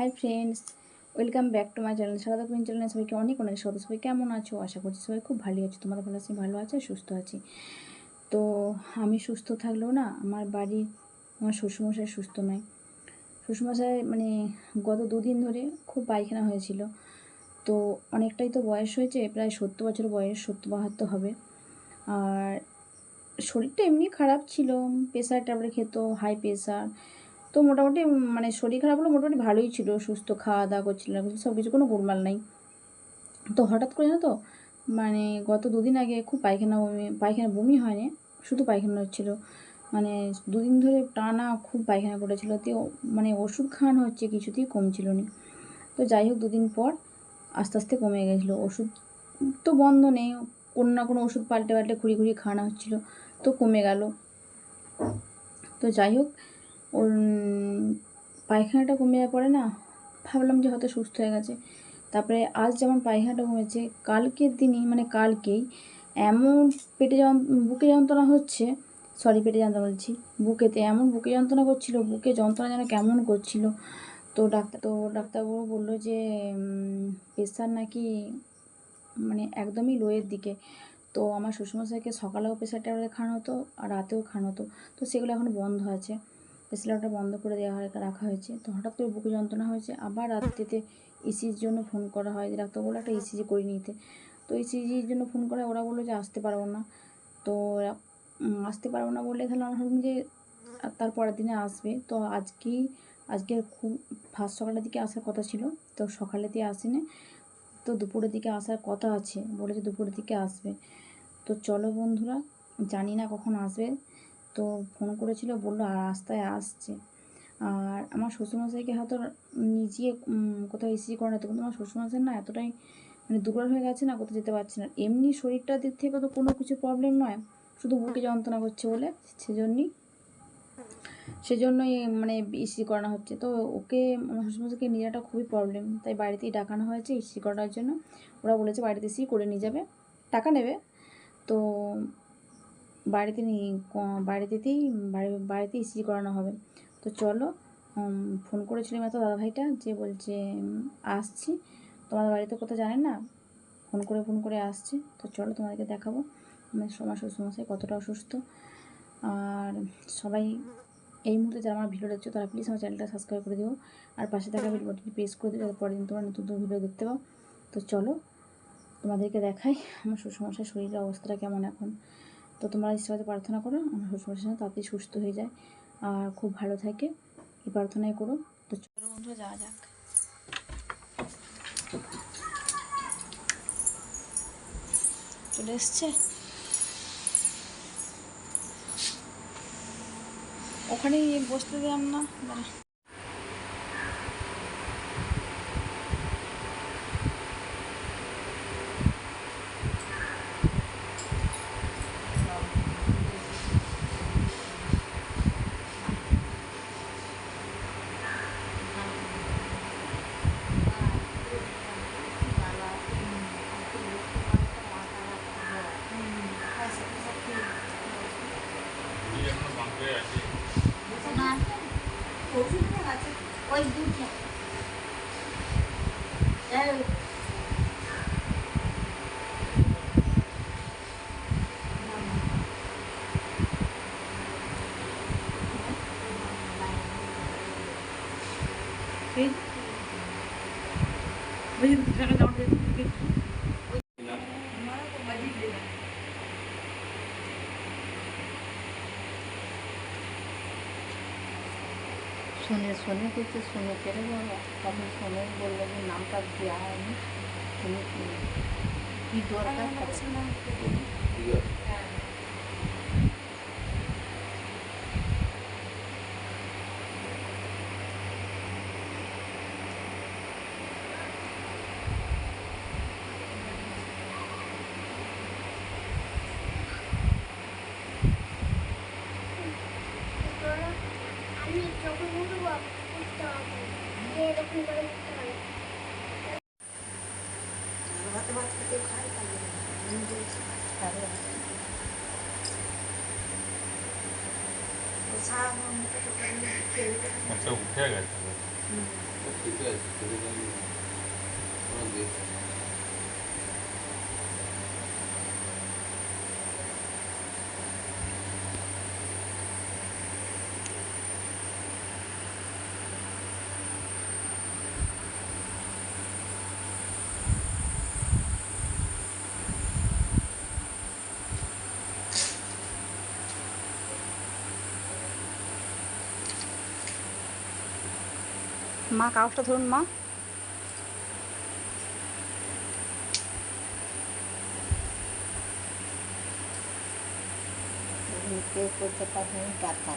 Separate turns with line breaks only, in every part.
Hi friends welcome back to my channel Sarada queen চ্যানেলে সবাইকে অনেক অনেক স্বাগত। সবাই কেমন আছো? আশা করছি সবাই খুব ভালো আছো। তোমাদের ভালো আছি ভালো আছে, সুস্থ আছি। তো আমি সুস্থ থাকলেও না, আমার বাড়ির আমার শ্বশুরমশাই সুস্থ নয়। শ্বশুরমশাই মানে গত দুদিন ধরে খুব পায়খানা হয়েছিল। তো অনেকটাই তো বয়স হয়েছে, প্রায় সত্তর বছর বয়স, সত্তর বাহাত্তর হবে। আর শরীরটা এমনি খারাপ ছিল প্রেশার ট্যাবলেট খেত হাই প্রেশার তো মোটামুটি মানে শরীর খারাপ হলো মোটামুটি ভালোই ছিল। সুস্থ খাওয়া দাওয়া করছিল না সব কিছু কোনো গোলমাল নাই। তো হঠাৎ করে না তো মানে গত দুদিন আগে খুব পায়খানা বমি পায়খানা বমি হয়নি, শুধু পায়খানা হচ্ছিল। মানে দুদিন ধরে টানা খুব পায়খানা করেছিল। তো মানে ওষুধ খাওয়ানো হচ্ছে, কিছুতেই কমছিল না। তো যাই হোক, দুদিন পর আস্তে আস্তে কমে গেছিল। ওষুধ তো বন্ধ নেই, কোনো না কোনো ওষুধ পাল্টে পাল্টে ঘুরিয়ে ঘুরিয়ে খাওয়ানো হচ্ছিল, তো কমে গেল। তো যাই হোক ওর পায়খানাটা কমে যাওয়ার পরে না ভাবলাম যে হয়তো সুস্থ হয়ে গেছে। তারপরে আজ যেমন পায়খানাটা কমেছে, কালকের দিনই মানে কালকেই এমন পেটে বুকে যন্ত্রণা হচ্ছে সরি পেটে যন্ত্রণা বলছি, বুকেতে এমন বুকে যন্ত্রণা করছিল, বুকে যন্ত্রণা যেন কেমন করছিল। তো ডাক্তার, তো ডাক্তারবাবু বলল যে প্রেশার নাকি মানে একদমই লোয়ের দিকে। তো আমার শ্বশুরমশাইকে সকালেও প্রেশার ট্যাবলেট খাওয়ানো হতো আর রাতেও খাওয়ানো হতো। তো সেগুলো এখন বন্ধ আছে। প্রেশারটা বন্ধ করে দেওয়া হয়, রাখা হয়েছে। তো হঠাৎ করে বুকে যন্ত্রণা হয়েছে। আবার রাত্রিতে ইসির জন্য ফোন করা হয়। যে ডাক্তার বলে একটা ইসিজি করে নিতে। তো ইসিজির জন্য ফোন করা, ওরা বলল যে আসতে পারব না। তো আসতে পারব না বললে তাহলে আমরা ভাবলাম যে তার পরের দিনে আসবে। তো আজকেই আজকে খুব, ফার্স্ট সকালের দিকে আসার কথা ছিল। তো সকালের দিকে আসেনি। তো দুপুরের দিকে আসার কথা আছে। বলেছে দুপুরের দিকে আসবে। তো চলো বন্ধুরা, জানি না কখন আসবে। তো ফোন করেছিল, বলল রাস্তায় আসছে। আর আমার শ্বশুরমশাইকে হয়তো নিজে কোথাও এসি করে না তো কিন্তু আমার শ্বশুরমশাই না এতটাই মানে দুর্বল হয়ে গেছে না, কোথাও যেতে পারছে না। এমনি শরীরটার দিক থেকে তো কোনো কিছু প্রবলেম নয়, শুধু বুকে যন্ত্রণা করছে বলে সেজন্যই সেজন্যই মানে ইসি করানো হচ্ছে। তো ওকে, আমার শ্বশুরমশাইকে নিয়ে যাওয়াটা খুবই প্রবলেম তাই বাড়িতেই ডাকানো হয়েছে ইসি করার জন্য। ওরা বলেছে বাড়িতে এসেই করে নিয়ে যাবে, টাকা নেবে। তো বাড়িতে নিয়ে বাড়িতেতেই, বাড়ি বাড়িতে ইসি করানো হবে। তো চলো ফোন করেছিলাম এত দাদাভাইটা যে বলছে আসছি। তোমাদের বাড়িতে কোথাও জানেন না? ফোন করে ফোন করে আসছে। তো চলো তোমাদেরকে দেখাবো। আমার আমার শ্বশুরমশাই কতটা অসুস্থ। আর সবাই এই মুহূর্তে যারা আমার ভিডিও দেখছ, তারা প্লিজ আমার চ্যানেলটা সাবস্ক্রাইব করে দিও। আর পাশে থাকা বেল বাটনটি প্রেস করে দিও, যাতে পরের দিন তোমরা নতুন নতুন ভিডিও দেখতে পাও। তো চলো, তোমাদেরকে দেখাই আমার শ্বশুরমশাই শরীরের অবস্থাটা কেমন এখন। তো তোমরা ঈশ্বরের প্রার্থনা করো, আমার শ্বশুরমশাই যেন তাড়াতাড়ি সুস্থ হয়ে যায়। আর খুব ভালো থাকে, এই প্রার্থনাই করো। তো চলো বন্ধুরা, যাওয়া যাক। চলে এসছে। ওখানেই বসতে দিলাম না
শুনে শুনে কিছু শুনে কেড়ে বলো তখন শুনে বলল যে নামটা দেওয়া হয়নি তুমি কি কী দরকার
যে এরকম করে বুঝতে হবে
ভাতে ভাত খেতে খাই তাহলে
আচ্ছা উঠে গেছে
হুম।
ঠিক আছে আছে তোকে জানি না ওরা দেখ
মা কাগজটা ধরুন মা।
কেউ করতে পারবে না ডাক্তার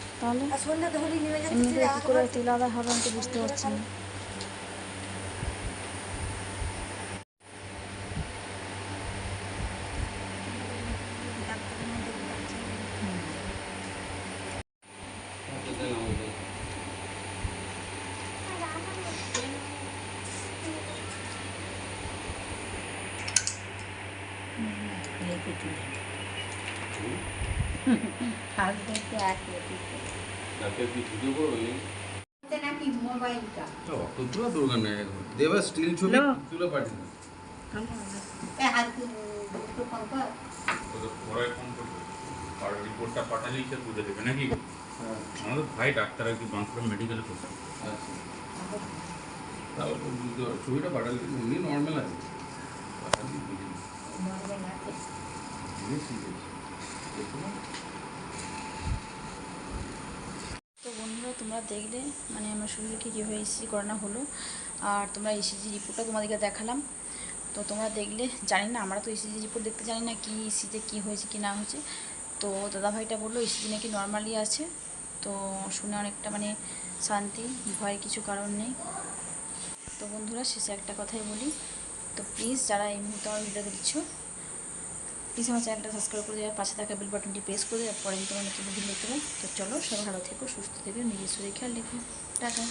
তাহলে?
আর সন্ধ্যা তো হলেই নেমে যাচ্ছে
এমনি করে
যে
কী করে তেল হবে আমি তো বুঝতে পারছি না।
ডাক্তারের মধ্যে যাচ্ছে।
ওকে দেন আমাকে
রেখে দিলে হাত ধরতে আসলে
তাকে কি ভিডিও করো এই
নাকি মোবাইলটা
অত দূর দরকার নেই দেবা স্টিল ছবি
হ্যালো।
তুলে পাঠিয়ে দাও
এ হাত দুটো ফোন কর
পরে ফোন করবে আর রিপোর্টটা পাঠালেই সে তুলে দেবে নাকি
হ্যাঁ
আমাদের ভাই ডাক্তার আর কি বাঁকুড়া মেডিকেলে করছে
আচ্ছা তাহলে তো বুঝতে পারছি ছবিটা পাঠালে এমনি নর্মাল আছে পাঠালে বুঝে নিই।
তো বন্ধুরা, তোমরা দেখলে মানে আমার শরীরকে কীভাবে ইসিজি করানো হলো, আর তোমরা ইসিজি রিপোর্টটা তোমাদেরকে দেখালাম। তো তোমরা দেখলে, জানি না, আমরা তো ইসিজি রিপোর্ট দেখতে জানি না কি ইসিতে কী হয়েছে, কি না হয়েছে। তো দাদাভাইটা বলল ইসিজি নাকি নর্মালি আছে। তো শুনে অনেকটা মানে শান্তি, ভয়ের কিছু কারণ নেই। তো বন্ধুরা, শেষে একটা কথাই বলি। তো প্লিজ যারা এই মুহূর্তে আমার ভিডিও দেখছ প্লিজ আমার চ্যানেলটা সাবস্ক্রাইব করে দেওয়ার পাশে থাকা বেল বাটনটি প্রেস করে পরে যদি তোমার নতুন দেখতে পাই, তো চলো সবাই ভালো থেকো, সুস্থ থেকো, নিজের শরীর খেয়াল রেখো। টাটা।